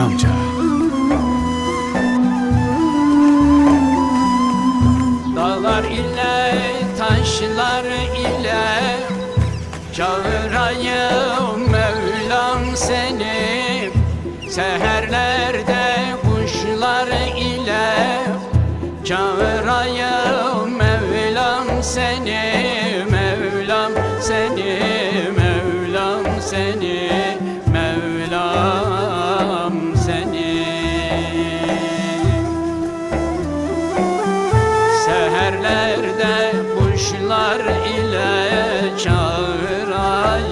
amca. Dağlar ile taşlar ile Çağırayım Mevlam seni. Seherlerde kuşlar ile Çağırayım Mevlam seni. Mevlam seni Mevlam seni Dualar ile çağırayım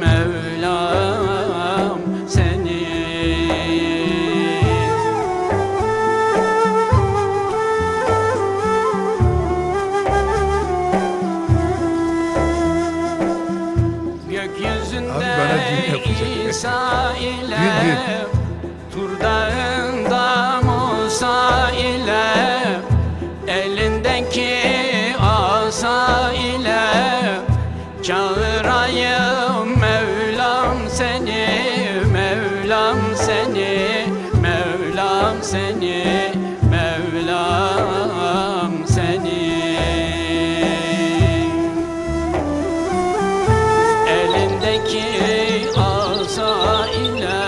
Mevlam seni. Gökyüzünde İsa ile Turdağında Musa ile elindeki seni Mevlam seni Mevlam seni Elindeki asa ile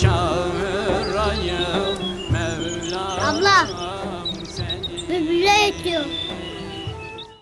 çağırayım Mevlam Abla, seni Bülbül'e yetiyor.